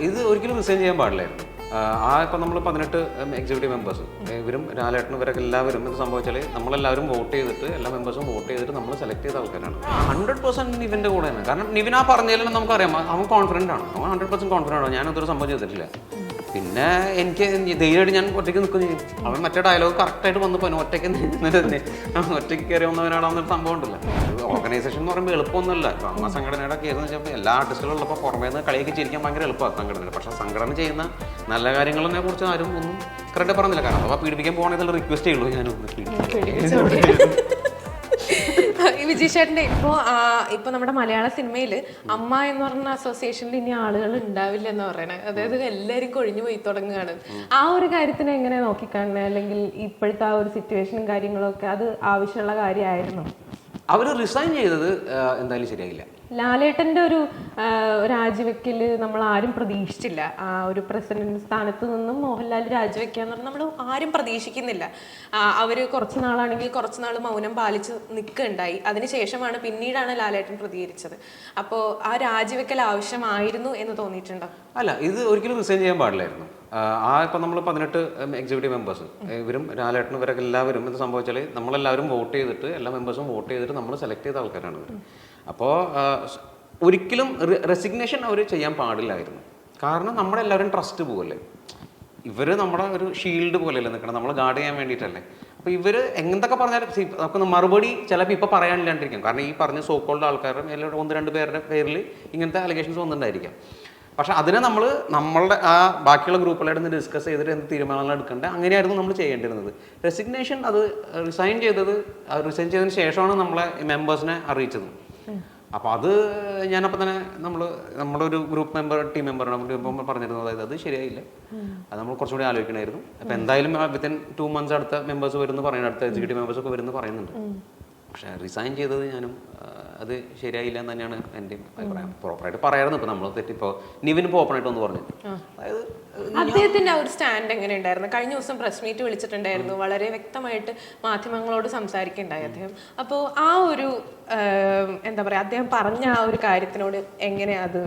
ഇത് ഒരിക്കലും റിസൈൻ ചെയ്യാൻ പാടില്ലായിരുന്നു ആ, ആ ഇപ്പം നമ്മൾ പതിനെട്ട് എക്സിക്യൂട്ടീവ് മെമ്പേഴ്സ് ഇവരും രാലേട്ടനും ഇവരൊക്കെ എല്ലാവരും ഇത് സംഭവിച്ചാൽ നമ്മളെല്ലാവരും വോട്ട് ചെയ്തിട്ട് എല്ലാ മെമ്പേഴ്സും വോട്ട് ചെയ്തിട്ട് നമ്മൾ സെലക്ട് ചെയ്ത ആൾക്കാരാണ്. ഹൺഡ്രഡ് പെർസെന്റ് നിവിന്റെ കൂടെ തന്നെ. കാരണം നിവിൻ ആ പറഞ്ഞതിലും നമുക്കറിയാം. അവൻ കോൺഫിഡന്റ് ആണ്. അവൻ ഹൺഡ്രഡ് പെർസെന്റ് കോൺഫിഡന്റ് ആണ്. ഞാനതൊരു സംഭവം ചെയ്തിട്ടില്ല. പിന്നെ എനിക്ക് ധൈര്യമായിട്ട് ഞാൻ ഒറ്റയ്ക്ക് നിൽക്കുകയും ചെയ്യും അവൻ മറ്റേ ഡയലോഗ് കറക്റ്റായിട്ട് വന്നു പോയി. ഒറ്റയ്ക്ക് നിന്നിട്ട് ഒറ്റയ്ക്ക് കയറി വന്നവനാണെന്നൊരു സംഭവം ഉണ്ടല്ലോ. ഓർഗനൈസേഷൻ എന്ന് പറയുമ്പോൾ എളുപ്പമൊന്നുമല്ല. ഇപ്പം അമ്മ സംഘടനയുടെ കേസ് വെച്ചപ്പോൾ എല്ലാ ആർട്ടിസ്റ്റുകളും ഉള്ളപ്പോൾ പുറമേ നിന്ന് കളിയൊക്കെ ചിരിക്കാൻ ഭയങ്കര എളുപ്പമാണ് സംഘടന പക്ഷേ സംഘടന ചെയ്യുന്ന നല്ല കാര്യങ്ങളെ കുറിച്ച് ആരും ഒന്നും കറക്റ്റ് പറഞ്ഞില്ല. കാരണം അപ്പോൾ പീഡിപ്പിക്കാൻ പോകണമെന്നുള്ള റിക്വസ്റ്റ് ചെയ്യുള്ളൂ ഞാനൊന്ന് ചേട്ടന്റെ ഇപ്പോ ഇപ്പൊ നമ്മുടെ മലയാള സിനിമയിൽ അമ്മ എന്ന് പറഞ്ഞ അസോസിയേഷനിൽ ഇനി ആളുകൾ ഉണ്ടാവില്ല എന്ന് പറയണത് അതായത് എല്ലാവരും കൊഴിഞ്ഞു പോയി തുടങ്ങുകയാണ്. ആ ഒരു കാര്യത്തിനെ എങ്ങനെ നോക്കിക്കാണുന്നത് അല്ലെങ്കിൽ ഇപ്പോഴത്തെ ആ ഒരു സിറ്റുവേഷനും കാര്യങ്ങളും ഒക്കെ അത് ആവശ്യമുള്ള കാര്യമായിരുന്നു? അവർ റിസൈൻ ചെയ്തത് എന്തായാലും ശരിയായില്ല. ലാലേട്ടന്റെ ഒരു രാജിവെക്കൽ നമ്മൾ ആരും പ്രതീക്ഷിച്ചില്ല. ആ ഒരു പ്രസിഡന്റ് സ്ഥാനത്ത് നിന്നും മോഹൻലാൽ രാജിവെക്കാന്ന് പറഞ്ഞാൽ നമ്മൾ ആരും പ്രതീക്ഷിക്കുന്നില്ല. അവർ കുറച്ച് നാളാണെങ്കിൽ കുറച്ച് നാൾ മൗനം പാലിച്ച് നിൽക്കുകയുണ്ടായി. അതിനുശേഷമാണ് പിന്നീടാണ് ലാലേട്ടൻ പ്രതികരിച്ചത്. അപ്പോൾ ആ രാജിവെക്കൽ ആവശ്യമായിരുന്നു എന്ന് തോന്നിയിട്ടുണ്ടോ? അല്ല ഇത് ഒരിക്കലും റിസൈൻ ചെയ്യാൻ പാടില്ലായിരുന്നു. ആ, ഇപ്പം നമ്മൾ പതിനെട്ട് എക്സിക്യൂട്ടീവ് മെമ്പേഴ്സ് ഇവരും ലാലേട്ടനും ഇവരൊക്കെ എല്ലാവരും എന്ത് സംഭവിച്ചാൽ നമ്മളെല്ലാവരും വോട്ട് ചെയ്തിട്ട് എല്ലാ മെമ്പേഴ്സും വോട്ട് ചെയ്തിട്ട് നമ്മൾ സെലക്ട് ചെയ്ത ആൾക്കാരാണ് ഇവർ അപ്പോൾ ഒരിക്കലും റെസിഗ്നേഷൻ അവർ ചെയ്യാൻ പാടില്ലായിരുന്നു. കാരണം നമ്മളെല്ലാവരും ട്രസ്റ്റ് പോകല്ലേ ഇവർ നമ്മുടെ ഒരു ഷീൽഡ് പോലെയല്ലേ നിൽക്കണം നമ്മൾ ഗാർഡ് ചെയ്യാൻ വേണ്ടിയിട്ടല്ലേ. അപ്പോൾ ഇവർ എന്തൊക്കെ പറഞ്ഞാലും നമുക്ക് മറുപടി ചിലപ്പോൾ ഇപ്പോൾ പറയാനില്ലാണ്ടിരിക്കും. കാരണം ഈ പറഞ്ഞ സോക്കോൾഡ് ആൾക്കാരുടെ മേലെ ഒന്ന് രണ്ട് പേരുടെ പേരിൽ ഇങ്ങനത്തെ അലിഗേഷൻസ് വന്നിട്ടുണ്ടായിരിക്കാം. പക്ഷെ അതിനെ നമ്മൾ നമ്മളുടെ ആ ബാക്കിയുള്ള ഗ്രൂപ്പുകളായിട്ട് ഡിസ്കസ് ചെയ്തിട്ട് എന്ത് തീരുമാനങ്ങൾ എടുക്കേണ്ടത് അങ്ങനെയായിരുന്നു നമ്മൾ ചെയ്യേണ്ടിരുന്നത്. റെസിഗ്നേഷൻ അത് റിസൈൻ ചെയ്തത് റിസൈൻ ചെയ്തതിന് ശേഷമാണ് നമ്മളെ മെമ്പേഴ്സിനെ അറിയിച്ചത്. അപ്പോൾ അത് ഞാനപ്പോൾ തന്നെ നമ്മൾ നമ്മുടെ ഒരു group member team member member പറഞ്ഞിരുന്നു. അതായത് അത് ശരിയായില്ല. അത് നമ്മൾ കുറച്ചുകൂടി ആലോചിക്കണമായിരുന്നു. അപ്പോൾ എന്തായാലും വിത്തിൻ ടു മന്ത്സ് അടുത്ത മെമ്പേഴ്സ് വരുന്നു പറയുന്നത് അടുത്ത എക്സിക്യൂട്ടീവ് മെമ്പേഴ്സ് ഒക്കെ വരുന്നു പറയുന്നുണ്ട്. പക്ഷേ റിസൈൻ ചെയ്തത് ഞാനും അത് ശരിയായില്ല എന്ന് തന്നെയാണ് എന്റെ അഭിപ്രായം. പ്രോപ്പറായിട്ട് പറയായിരുന്നു. ഇപ്പോൾ നമ്മൾ തെറ്റിപ്പോൾ നിവിന് ഇപ്പോൾ ഓപ്പണായിട്ട് ഒന്ന് പറഞ്ഞു. അതായത് അദ്ദേഹത്തിന്റെ ആ ഒരു സ്റ്റാൻഡ് എങ്ങനെ ഉണ്ടായിരുന്നു? കഴിഞ്ഞ ദിവസം പ്രസ് മീറ്റ് വിളിച്ചിട്ടുണ്ടായിരുന്നു. വളരെ വ്യക്തമായിട്ട് മാധ്യമങ്ങളോട് സംസാരിക്കുന്നുണ്ടായി അദ്ദേഹം. അപ്പോൾ ആ ഒരു എന്താ പറയാ അദ്ദേഹം പറഞ്ഞ ആ ഒരു കാര്യത്തിനോട് എങ്ങനെ അത്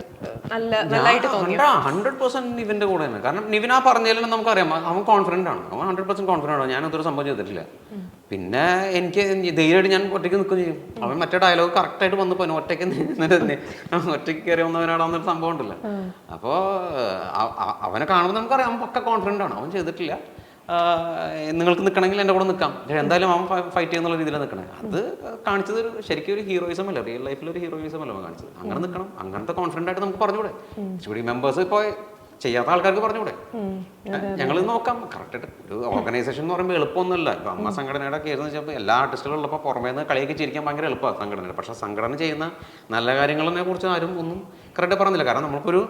നല്ല നല്ലതായിട്ട് തോന്നി ഹൺഡ്രഡ് പെർസെന്റ് നിവിന്റെ കൂടെ തന്നെ. കാരണം നിവിൻ ആ പറഞ്ഞതിലും നമുക്കറിയാം. അവൻ കോൺഫിഡന്റ് ആണ്. അവൻ ഹൺഡ്രഡ് പെർസെന്റ് കോൺഫിഡന്റ് ആണ്. ഞാൻ അതൊരു സംഭവം ചെയ്തിട്ടില്ല. പിന്നെ എനിക്ക് ധൈര്യമായിട്ട് ഞാൻ ഒറ്റയ്ക്ക് നിൽക്കുകയും ചെയ്യും. അവൻ മറ്റേ ഡയലോഗ് കറക്റ്റായിട്ട് വന്നു പോയി. ഒറ്റയ്ക്ക് നിന്നിട്ട് തന്നെ. ഒറ്റയ്ക്ക് കയറി വന്നവനാണെന്നൊരു സംഭവം ഉണ്ടല്ലോ. അപ്പോൾ അവനെ കാണുമ്പോൾ നമുക്കറിയാം അവൻ പക്ക കോൺഫിഡന്റ് ആണ്. അവൻ ചെയ്തിട്ടില്ല. നിങ്ങൾക്ക് നിൽക്കണമെങ്കിൽ എന്റെ കൂടെ നിൽക്കാം എന്തായാലും അവൻ ഫൈറ്റ് ചെയ്യുന്നുള്ള രീതിയിൽ നിൽക്കണേ അത് കാണിച്ചത് ഒരു ശരിക്കും ഒരു ഹീറോയിസം അല്ല. റിയൽ ലൈഫിൽ ഒരു ഹീറോയിസം അല്ല അവൻ കാണിച്ചത്. അങ്ങനെ നിൽക്കണം അങ്ങനത്തെ കോൺഫിഡന്റ് ആയിട്ട് നമുക്ക് പറഞ്ഞുകൂടെ. ചൂടി മെമ്പേഴ്സ് ഇപ്പോൾ ചെയ്യാത്ത ആൾക്കാർക്ക് പറഞ്ഞുകൂടെ? ഞങ്ങൾ നോക്കാം. കറക്റ്റ് ഒരു ഓർഗനൈസേഷൻ എന്ന് പറയുമ്പോൾ എളുപ്പമൊന്നുമില്ല. ഇപ്പം അമ്മ സംഘടനയുടെ കേസ് വെച്ചപ്പോൾ എല്ലാ ആർട്ടിസ്റ്റുകളും ഉള്ളപ്പോൾ പുറമേ നിന്ന് കളിയൊക്കെ ചിരിക്കാൻ ഭയങ്കര എളുപ്പമാണ് സംഘടന പക്ഷേ സംഘടന ചെയ്യുന്ന നല്ല കാര്യങ്ങളെ കുറിച്ച് ആരും ഒന്നും കറക്റ്റ് പറഞ്ഞില്ല. കാരണം നമുക്കൊരു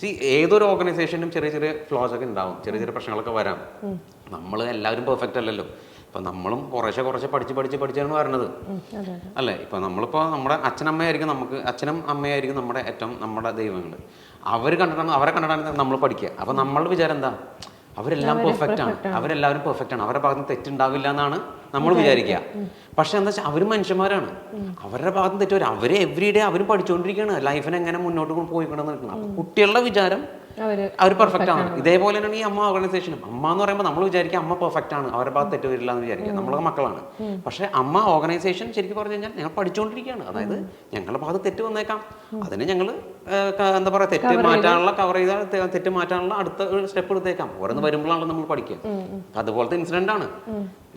സി ഏതൊരു ഓർഗനൈസേഷനും ചെറിയ ചെറിയ ഫ്ലോസ് ഒക്കെ ഉണ്ടാവും. ചെറിയ ചെറിയ പ്രശ്നങ്ങളൊക്കെ വരാം. നമ്മൾ എല്ലാവരും പെർഫെക്റ്റ് അല്ലല്ലോ. ഇപ്പം നമ്മളും കുറേശ്ശെ കുറേശ്ശെ പഠിച്ച് പഠിച്ച് പഠിച്ചാണ് വരണത്. അല്ലേ? ഇപ്പം നമ്മളിപ്പോൾ നമ്മുടെ അച്ഛനമ്മയായിരിക്കും നമുക്ക് അച്ഛനും അമ്മയായിരിക്കും നമ്മുടെ ഏറ്റവും നമ്മുടെ ദൈവങ്ങൾ അവർ കണ്ടിട്ടാണ് അവരെ കണ്ടിട്ടാണ് നമ്മൾ പഠിക്കുക. അപ്പം നമ്മളുടെ വിചാരം എന്താ? അവരെല്ലാം പെർഫെക്റ്റ് ആണ്. അവരെല്ലാവരും പെർഫെക്റ്റ് ആണ്. അവരുടെ ഭാഗത്ത് തെറ്റുണ്ടാവില്ല എന്നാണ് നമ്മൾ വിചാരിക്കുക. പക്ഷെ എന്താ വെച്ചാൽ അവരും മനുഷ്യന്മാരാണ്. അവരുടെ ഭാഗത്ത് തെറ്റുവരും തെറ്റ് വരും. അവരെ എവറി ഡേ അവരും പഠിച്ചുകൊണ്ടിരിക്കുകയാണ് ലൈഫിനെ എങ്ങനെ മുന്നോട്ട് പോയിക്കൊണ്ടെന്ന് നിൽക്കണം അപ്പം കുട്ടികളുടെ വിചാരം അവർ പെർഫെക്റ്റ് ആണ്. ഇതേപോലെ തന്നെയാണ് ഈ അമ്മ ഓർഗനൈസേഷനും അമ്മ എന്ന് പറയുമ്പോൾ നമ്മൾ വിചാരിക്കുക അമ്മ പെർഫെക്റ്റ് ആണ്. അവരുടെ ഭാഗത്ത് തെറ്റ് വരില്ല എന്ന് വിചാരിക്കുക നമ്മളൊക്കെ മക്കളാണ്. പക്ഷേ അമ്മ ഓർഗനൈസേഷൻ ശരിക്കും പറഞ്ഞു കഴിഞ്ഞാൽ ഞങ്ങൾ പഠിച്ചുകൊണ്ടിരിക്കുകയാണ്. അതായത് ഞങ്ങളുടെ ഭാഗത്ത് തെറ്റ് വന്നേക്കാം. അതിനെ ഞങ്ങൾ എന്താ പറയുക തെറ്റ് മാറ്റാനുള്ള കവർ ചെയ്താൽ തെറ്റ് മാറ്റാനുള്ള അടുത്ത സ്റ്റെപ്പ് എടുത്തേക്കാം. ഓരോന്ന് വരുമ്പോഴാണല്ലോ നമ്മൾ പഠിക്കുക. അതുപോലത്തെ ഇൻസിഡന്റ് ആണ്.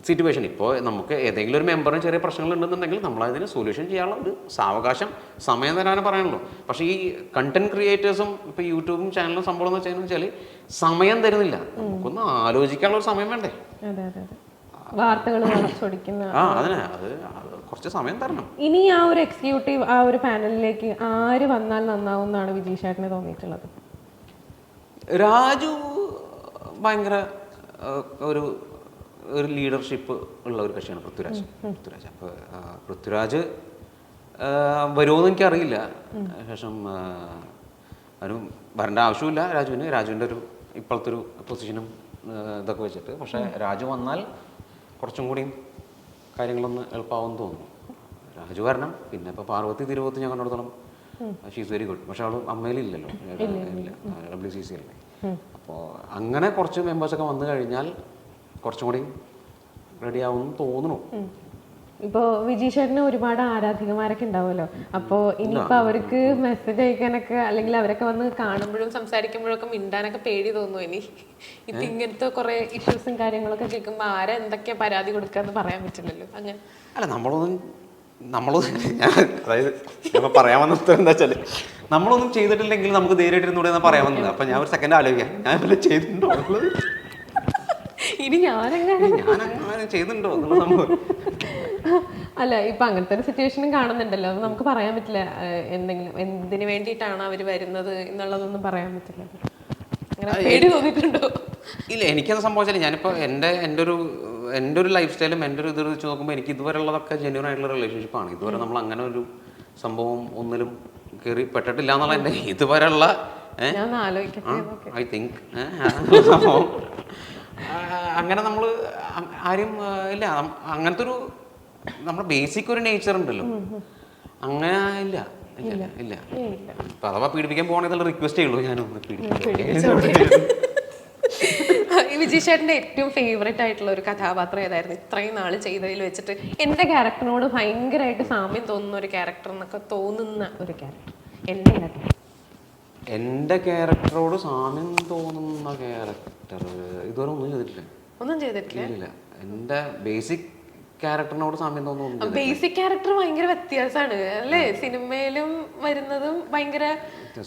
സിറ്റുവേഷൻ ഇപ്പോൾ നമുക്ക് ഏതെങ്കിലും ഒരു മെമ്പറിന് ചെറിയ പ്രശ്നങ്ങൾ ഉണ്ടെന്നുണ്ടെങ്കിൽ നമ്മൾ അതിന് സൊല്യൂഷൻ ചെയ്യാനുള്ള ഒരു സാവകാശം സമയം തരാനേ പറയാനുള്ളൂ. പക്ഷേ ഈ കണ്ടന്റ് ക്രിയേറ്റേഴ്സും ഇപ്പോൾ യൂട്യൂബും ചാനലും സംഭവം എന്ന് വെച്ചാൽ വെച്ചാൽ സമയം തരുന്നില്ല. നമുക്കൊന്ന് ആലോചിക്കാനുള്ള ഒരു സമയം വേണ്ടേ? വാർത്തകൾ ആ അതിനെ അത് കുറച്ച് സമയം തരണം. ഇനി ആ ഒരു എക്സിക്യൂട്ടീവ് ആ ഒരു പാനലിലേക്ക് ആര് വന്നാൽ നന്നാവും എന്നാണ് വിജയ് ചേട്ടന് തോന്നിയിട്ടുള്ളത്? രാജു ഭയങ്കര ഒരു ഒരു ലീഡർഷിപ്പ് ഉള്ള ഒരു കക്ഷിയാണ് പൃഥ്വിരാജ്. പൃഥ്വിരാജ്. അപ്പോൾ പൃഥ്വിരാജ് വരുമോയെന്ന് എനിക്കറിയില്ല ശേഷം ആ, അതിന് വരേണ്ട ആവശ്യമില്ല രാജുവിന് രാജുവിന്റെ ഒരു ഇപ്പോഴത്തെ ഒരു പൊസിഷനും ഇതൊക്കെ വെച്ചിട്ട്. പക്ഷേ രാജു വന്നാൽ കുറച്ചും കൂടിയും കാര്യങ്ങളൊന്ന് എളുപ്പമാവുമെന്ന് തോന്നുന്നു. രാജു വരണം. പിന്നെ ഇപ്പോൾ പാർവതി തിരുവോത്ത് ഞാൻ കണ്ടിടത്തോളം ഷീസ് വെരി ഗുഡ് പക്ഷെ അവൾ അമ്മയിലില്ലല്ലോ. ഡബ്ല്യു സി സി അല്ലേ. അപ്പോൾ അങ്ങനെ കുറച്ച് മെമ്പേഴ്സൊക്കെ വന്നു കഴിഞ്ഞാൽ കുറച്ചും കൂടി റെഡി ആവുമെന്ന് തോന്നുന്നു. ഇപ്പോ വിജയ് ചേട്ടന് ഒരുപാട് ആരാധികമാരൊക്കെ ഉണ്ടാവുമല്ലോ? അപ്പോ ഇനിയിപ്പോ അവർക്ക് മെസ്സേജ് അയക്കാനൊക്കെ അല്ലെങ്കിൽ അവരൊക്കെ വന്ന് കാണുമ്പോഴും സംസാരിക്കുമ്പോഴും ഒക്കെ മിണ്ടാനൊക്കെ പേടി തോന്നുന്നു ഇനി. ഇപ്പൊ ഇങ്ങനത്തെ കുറെ ഇഷ്യൂസും കാര്യങ്ങളൊക്കെ കേൾക്കുമ്പോ ആരാ എന്തൊക്കെയാ പരാതി കൊടുക്കാന്ന് പറയാൻ പറ്റില്ലല്ലോ. അങ്ങനെ അല്ല നമ്മളൊന്നും നമ്മളൊന്നും അതായത് ഞാൻ പറയാൻ വന്ന ഉത്തരം എന്താ വെച്ചാൽ നമ്മളൊന്നും ചെയ്തിട്ടില്ലെങ്കിൽ നമുക്ക് ധൈര്യമായിട്ടിരുന്നൂടെ എന്ന് പറയാൻ വന്നത്. അപ്പൊ ഞാൻ ഒരു സെക്കൻഡ് ആലോചിക്കാം. ഞാൻ ചെയ്തിട്ടുണ്ടോ? ഇനി ഞാനങ്ങനെ ചെയ്തിട്ടുണ്ടോ അല്ല ഇപ്പൊ അങ്ങനത്തെ ഒരു സിറ്റുവേഷനും കാണുന്നുണ്ടല്ലോ അത് നമുക്ക് പറയാൻ പറ്റില്ല എന്തെങ്കിലും എന്തിനു വേണ്ടിയിട്ടാണ് അവർ വരുന്നത് എന്നുള്ളതൊന്നും പറയാൻ പറ്റില്ല അങ്ങനെ പേടി തോന്നിയിട്ടുണ്ടോ ഇല്ല എനിക്കത് സംഭവിച്ചാൽ ഞാനിപ്പോൾ എന്റെ എന്റെ ഒരു എന്റെ ഒരു ലൈഫ് സ്റ്റൈലും എന്റെ ഒരു ഇത് വെച്ച് നോക്കുമ്പോൾ എനിക്ക് ഇതുവരെ ഉള്ളതൊക്കെ ജെന്യൂൺ ആയിട്ടുള്ള റിലേഷൻഷിപ്പാണ് ഇതുവരെ നമ്മൾ അങ്ങനെ ഒരു സംഭവം ഒന്നിലും കയറി പെട്ടിട്ടില്ല എന്നുള്ള എന്റെ ഇതുവരെയുള്ള ഐ തിങ്ക് സംഭവം അങ്ങനെ നമ്മൾ ആരും ഇല്ല. അങ്ങനത്തെ ഒരു നമ്മുടെ ബേസിക് ഒരു നേച്ചർ ഉണ്ടല്ലോ. അങ്ങനെ ഇല്ല. ഇല്ല ഇല്ല. അപ്പൊ അഥവാ പീഡിപ്പിക്കാൻ പോകണമെന്നുള്ള റിക്വസ്റ്റ് ചെയ്യുള്ളൂ ഞാനൊന്ന് പീഡിപ്പിക്കാം ഈ വിജയ് ചേട്ടന്റെ ഏറ്റവും ഫേവറേറ്റ് ആയിട്ടുള്ള ഒരു കഥാപാത്രം ഏതായിരുന്നു? ഇത്രയും നാൾ ചെയ്തതിൽ വെച്ചിട്ട് എന്റെ ക്യാരക്ടറിനോട് ഭയങ്കരമായിട്ട് സാമ്യം തോന്നുന്ന ഒരു ക്യാരക്ടർ എന്നൊക്കെ തോന്നുന്ന ഒരു ക്യാരക്ടർ എന്റെ ക്യാരക്ടർ എന്റെ ക്യാരക്ടറോട് സാമ്യം തോന്നുന്ന ക്യാരക്ടർ ഇതുവരെ ഒന്നും ചെയ്തിട്ടില്ല. ഒന്നും ചെയ്തിട്ടില്ല? എന്റെ ബേസിക് ക്യാരക്ടറിനോട് സാമ്യം തോന്നുന്നു ബേസിക് ക്യാരക്ടർ ഭയങ്കര വ്യത്യാസമാണ് അല്ലേ? സിനിമയിലും വരുന്നതും ഭയങ്കര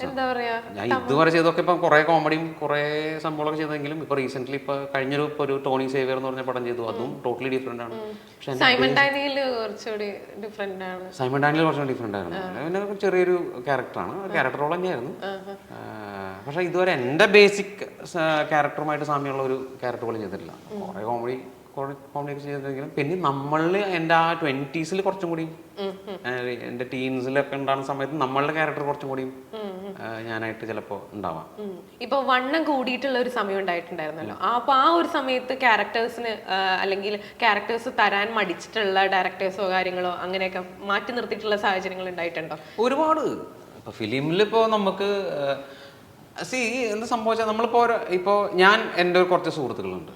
എന്താ പറയാ ഞാൻ ഇതുവരെ ചെയ്തൊക്കെ ഇപ്പം കുറേ കോമഡിയും കുറേ സംഭവങ്ങളൊക്കെ ചെയ്തെങ്കിലും ഇപ്പൊ റീസെന്റ് ഇപ്പൊ കഴിഞ്ഞൊരു ഒരു ടോണി സേവിയർ എന്ന് പറഞ്ഞ പടം ചെയ്തു. അതും ടോട്ടലി ഡിഫറെന്റ് ആണ്. സൈമൺ ഡാനിയിൽ കുറച്ചുകൂടി ഡിഫറെന്റ് ആണ്. സൈമൺ ഡാനിയൽ കുറച്ചും ഡിഫറെന്റ് ആയിരുന്നു. പിന്നെ ചെറിയൊരു ക്യാരക്ടറാണ് ക്യാരക്ടർ റോൾ തന്നെയായിരുന്നു. പക്ഷേ ഇതുവരെ എന്റെ ബേസിക് ക്യാരക്ടറുമായിട്ട് സാമ്യമുള്ള ഒരു ക്യാരക്ടർ പോലും ചെയ്തിട്ടില്ല. കുറേ കോമഡി കുറേ കോമഡി ഒക്കെ ചെയ്തിട്ടുണ്ടെങ്കിലും പിന്നെ നമ്മളിൽ എന്റെ ആ ട്വന്റീസിൽ കുറച്ചും കൂടി എന്റെ ടീൻസിലൊക്കെ ഉണ്ടാകുന്ന സമയത്ത് നമ്മളുടെ ക്യാരക്ടർ കുറച്ചും കൂടി ഞാനായിട്ട് ചിലപ്പോൾ ഉണ്ടാവാം. ഇപ്പൊ വണ്ണം കൂടിയിട്ടുള്ള ഒരു സമയം ഉണ്ടായിട്ടുണ്ടായിരുന്നല്ലോ. അപ്പൊ ആ ഒരു സമയത്ത് ക്യാരക്ടേഴ്സിന് അല്ലെങ്കിൽ ക്യാരക്ടേഴ്സ് തരാൻ മടിച്ചിട്ടുള്ള ഡയറക്ടേഴ്സോ കാര്യങ്ങളോ അങ്ങനെയൊക്കെ മാറ്റി നിർത്തിയിട്ടുള്ള സാഹചര്യങ്ങൾ ഉണ്ടായിട്ടുണ്ടോ? ഒരുപാട്. ഇപ്പൊ ഫിലിമിൽ ഇപ്പോൾ നമുക്ക് സി എന്ത് സംഭവിച്ചാൽ നമ്മളിപ്പോൾ ഇപ്പോൾ ഞാൻ എന്റെ ഒരു കുറച്ച് സുഹൃത്തുക്കളുണ്ട്.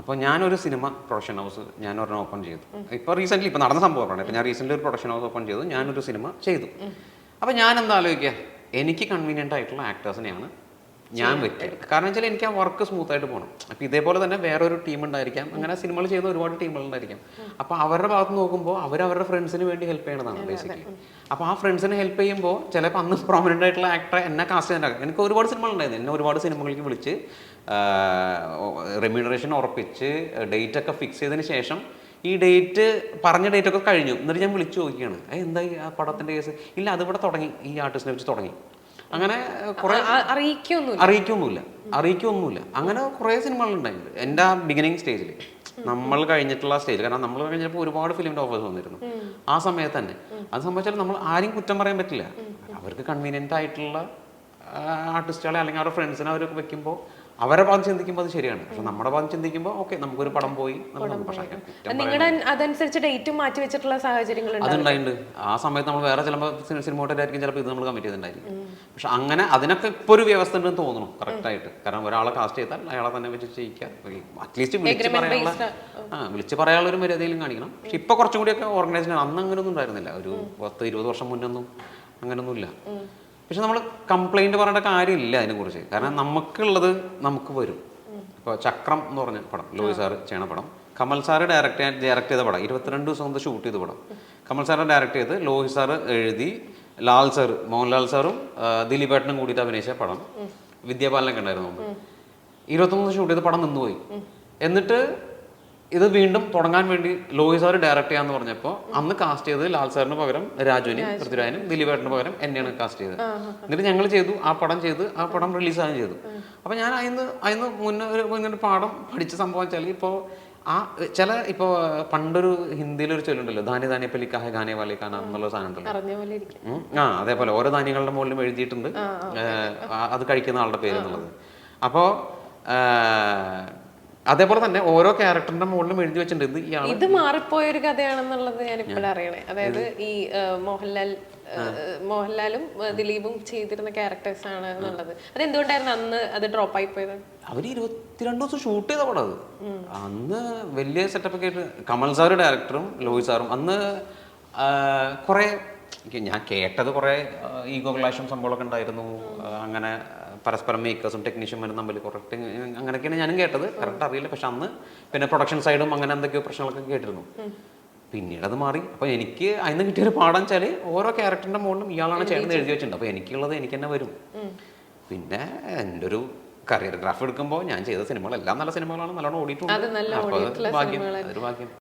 അപ്പോൾ ഞാനൊരു സിനിമ പ്രൊഡക്ഷൻ ഹൗസ് ഞാൻ ഒരെണ്ണം ഓപ്പൺ ചെയ്തു. ഇപ്പോൾ റീസെന്റ്ലി ഇപ്പോൾ നടന്ന സംഭവമാണ് ഇപ്പോൾ ഞാൻ റീസെന്റ്ലി ഒരു പ്രൊഡക്ഷൻ ഹൗസ് ഓപ്പൺ ചെയ്തു ഞാനൊരു സിനിമ ചെയ്തു. അപ്പോൾ ഞാൻ എന്താ ആലോചിക്കുക എനിക്ക് കൺവീനിയന്റ് ആയിട്ടുള്ള ആക്ടേഴ്സിനെയാണ് ഞാൻ വെക്കുക കാരണം വെച്ചാൽ എനിക്ക് ആ വർക്ക് സ്മൂത്ത് ആയിട്ട് പോകണം അപ്പം ഇതേപോലെ തന്നെ വേറൊരു ടീം ഉണ്ടായിരിക്കാം. അങ്ങനെ സിനിമകൾ ചെയ്യുന്ന ഒരുപാട് ടീമുകൾ ഉണ്ടായിരിക്കാം. അപ്പോൾ അവരുടെ ഭാഗത്ത് നോക്കുമ്പോൾ അവർ അവരുടെ ഫ്രണ്ട്സിന് വേണ്ടി ഹെൽപ്പ് ചെയ്യണതാണ് ബേസിക്കലി അപ്പോൾ ആ ഫ്രണ്ട്സിനെ ഹെൽപ്പ് ചെയ്യുമ്പോൾ ചിലപ്പോൾ അന്ന് പ്രോമിനന്റ് ആയിട്ടുള്ള ആക്ടറെ എന്നെ കാസ്റ്റ് ചെയ്യാൻ എനിക്ക് ഒരുപാട് സിനിമകൾ ഉണ്ടായിരുന്നു. എന്നെ ഒരുപാട് സിനിമകളിലേക്ക് വിളിച്ച് റെമ്യൂണറേഷൻ ഉറപ്പിച്ച് ഡേറ്റ് ഒക്കെ ഫിക്സ് ചെയ്തതിന് ശേഷം ഈ ഡേറ്റ് പറഞ്ഞ ഡേറ്റ് ഒക്കെ കഴിഞ്ഞു. എന്നിട്ട് ഞാൻ വിളിച്ചു നോക്കിയാണ് എന്താ ഈ ആ പടത്തിന്റെ കേസ് ഇല്ല അതിവിടെ തുടങ്ങി. ഈ ആർട്ടിസ്റ്റിനെ വെച്ച് തുടങ്ങി. അങ്ങനെ കുറെ അറിയിക്കൊന്നുമില്ല. അറിയിക്കൊന്നുമില്ല. അറിയിക്കൊന്നുമില്ല. അങ്ങനെ കുറേ സിനിമകൾ ഉണ്ടായിട്ടുണ്ട് എന്റെ ആ ബിഗിനിങ് സ്റ്റേജിൽ നമ്മൾ കഴിഞ്ഞിട്ടുള്ള സ്റ്റേജ് കാരണം നമ്മൾ കഴിഞ്ഞപ്പോൾ ഒരുപാട് ഫിലിമിന്റെ ഓഫേഴ്സ് വന്നിരുന്നു. ആ സമയത്ത് തന്നെ. അത് സംബന്ധിച്ചാൽ നമ്മൾ ആരും കുറ്റം പറയാൻ പറ്റില്ല. അവർക്ക് കൺവീനിയന്റ് ആയിട്ടുള്ള ആർട്ടിസ്റ്റുകളെ അല്ലെങ്കിൽ അവരുടെ ഫ്രണ്ട്സിനെ അവരൊക്കെ വെക്കുമ്പോൾ അവരെ ഭാഗം ചിന്തിക്കുമ്പോൾ അത് ശരിയാണ്. പക്ഷെ നമ്മുടെ ഭാഗം ചിന്തിക്കുമ്പോൾ ഓക്കെ നമുക്കൊരു പടം പോയി നിങ്ങളുടെ അതനുസരിച്ച് ഡേറ്റ് മാറ്റി വെച്ചിട്ടുള്ള സാഹചര്യങ്ങൾ അതുണ്ടായിട്ടുണ്ട്. ആ സമയത്ത് നമ്മൾ വേറെ ചിലപ്പോൾ സിനിമോട്ടായിരിക്കും ചിലപ്പോൾ ഇത് നമ്മൾ കമ്മിറ്റ് ചെയ്തിട്ടുണ്ടായിരിക്കും. പക്ഷെ അങ്ങനെ അതിനൊക്കെ ഇപ്പോൾ ഒരു വ്യവസ്ഥ ഉണ്ടെന്ന് തോന്നുന്നു കറക്റ്റായിട്ട്. കാരണം ഒരാളെ കാസ്റ്റ് ചെയ്താൽ അയാളെ തന്നെ വെച്ച് ചെയ്യിക്കുക. അറ്റ്ലീസ്റ്റ് വിളിച്ച് പറയാനുള്ള ആ. വിളിച്ച് പറയാനുള്ള ഒരു മര്യാദയിലും കാണിക്കണം. പക്ഷെ ഇപ്പൊ കുറച്ചും കൂടിയൊക്കെ ഓർഗനൈസേഷൻ അന്ന് അങ്ങനെയൊന്നും ഉണ്ടായിരുന്നില്ല. ഒരു പത്ത് ഇരുപത് വർഷം മുന്നൊന്നും അങ്ങനെയൊന്നുമില്ല പക്ഷെ നമ്മൾ കംപ്ലൈന്റ് പറയേണ്ട കാര്യമില്ല അതിനെക്കുറിച്ച്. കാരണം നമുക്കുള്ളത് നമുക്ക് വരും. ഇപ്പോൾ ചക്രം എന്ന് പറഞ്ഞ പടം ലോയി സാറ് ചെയ്യണ പടം. കമൽ സാറ് ഡയറക്റ്റ് ഡയറക്റ്റ് ചെയ്ത പടം. ഇരുപത്തിരണ്ട് ദിവസം കൊണ്ട് ഷൂട്ട് ചെയ്ത പടം. കമൽ സാറ് ഡയറക്റ്റ് ചെയ്ത് ലോഹി സാറ് എഴുതി ലാൽ സാറ് മോഹൻലാൽ സാറും ദിലീപ് ദിലീപേട്ടനും കൂടിയിട്ട് അഭിനയിച്ച പടം. വിദ്യാപാലനൊക്കെ ഉണ്ടായിരുന്നു മുമ്പ്. ഇരുപത്തൊന്ന് ഷൂട്ട് ചെയ്ത് പടം നിന്നുപോയി. എന്നിട്ട് ഇത് വീണ്ടും തുടങ്ങാൻ വേണ്ടി ലോഹി സാർ ഡയറക്റ്റ് ചെയ്യാന്ന് പറഞ്ഞപ്പോൾ അന്ന് കാസ്റ്റ് ചെയ്തത് ലാൽ സാറിന് പകരം രാജുവിനും പൃഥ്വിരാജനും ദിലീപേട്ടന് പകരം എന്നെയാണ് കാസ്റ്റ് ചെയ്തത്. എന്നിട്ട് ഞങ്ങൾ ചെയ്തു ആ പടം ചെയ്ത് ആ പടം റിലീസാകും ചെയ്തു. അപ്പൊ ഞാൻ അതിന്ന് അതിന് മുന്നേ ഒരു ഇങ്ങനെ പാഠം പഠിച്ച സംഭവം വെച്ചാൽ ഇപ്പോ ആ ചില ഇപ്പോൾ പണ്ടൊരു ഹിന്ദിയിലൊരു ചൊല്ലുണ്ടല്ലോ ധാന്യ ധാന്യ പലിക്കാഹ ഗാനെ വാലിക്കാന എന്നുള്ള സാധനം ഉണ്ടല്ലോ. ആ അതേപോലെ ഓരോ ധാന്യങ്ങളുടെ മുകളിലും എഴുതിയിട്ടുണ്ട്. അത് കഴിക്കുന്ന ആളുടെ പേര് എന്നുള്ളത്. അപ്പോൾ അതേപോലെ തന്നെ ഓരോ ക്യാരക്ടറിന്റെ മുകളിലും എഴുതി വെച്ചിട്ടുണ്ട്. ഇത് മാറിപ്പോയൊരു ഇത് മാറിപ്പോയ ഒരു കഥയാണെന്നുള്ളത് ഞാൻ ഇപ്പോഴും അറിയണേ. അതായത് ഈ മോഹൻലാൽ മോഹൻലാലും ദിലീപും ചെയ്തിരുന്ന ക്യാരക്ടേഴ്സ് ആണ് എന്നുള്ളത്. അത് എന്തുകൊണ്ടായിരുന്നു അന്ന് അത് ഡ്രോപ്പ് ആയി പോയത്? അവർ ഇരുപത്തിരണ്ട് ദിവസം ഷൂട്ട് ചെയ്ത പടം അത് അന്ന് വലിയ സെറ്റപ്പ് ഒക്കെ ആയിട്ട് കമൽ സാറ് ഡയറക്ടറും ലോഹി സാറും അന്ന് കുറെ ഞാൻ കേട്ടത് കുറെ ഈഗോ ക്ലാഷും സംഭവങ്ങളൊക്കെ ഉണ്ടായിരുന്നു. അങ്ങനെ പരസ്പരം മേക്കേഴ്സും ടെക്നീഷ്യന്മാരും തമ്മിൽ കുറച്ച് അങ്ങനെയൊക്കെയാണ് ഞാനും കേട്ടത്. കറക്റ്റ് അറിയില്ല. പക്ഷെ അന്ന് പിന്നെ പ്രൊഡക്ഷൻ സൈഡും അങ്ങനെ എന്തൊക്കെയോ പ്രശ്നങ്ങളൊക്കെ കേട്ടിരുന്നു. പിന്നീട് അത് മാറി. അപ്പോൾ എനിക്ക് അതിന് കിട്ടിയൊരു പാഠം വെച്ചാൽ ഓരോ ക്യാരക്ടറിന്റെ മുകളിലും ഇയാളാണ് ചേട്ടൻ എഴുതി വെച്ചിട്ടുണ്ട്. അപ്പൊ എനിക്കുള്ളത് എനിക്ക് തന്നെ വരും പിന്നെ എന്റെ ഒരു കരിയർ ഗ്രാഫ് എടുക്കുമ്പോൾ ഞാൻ ചെയ്ത സിനിമകൾ എല്ലാം നല്ല സിനിമകളാണ്. നല്ലോണം ഓടിയിട്ടുണ്ട്. ഭാഗ്യം. അതൊരു ഭാഗ്യം.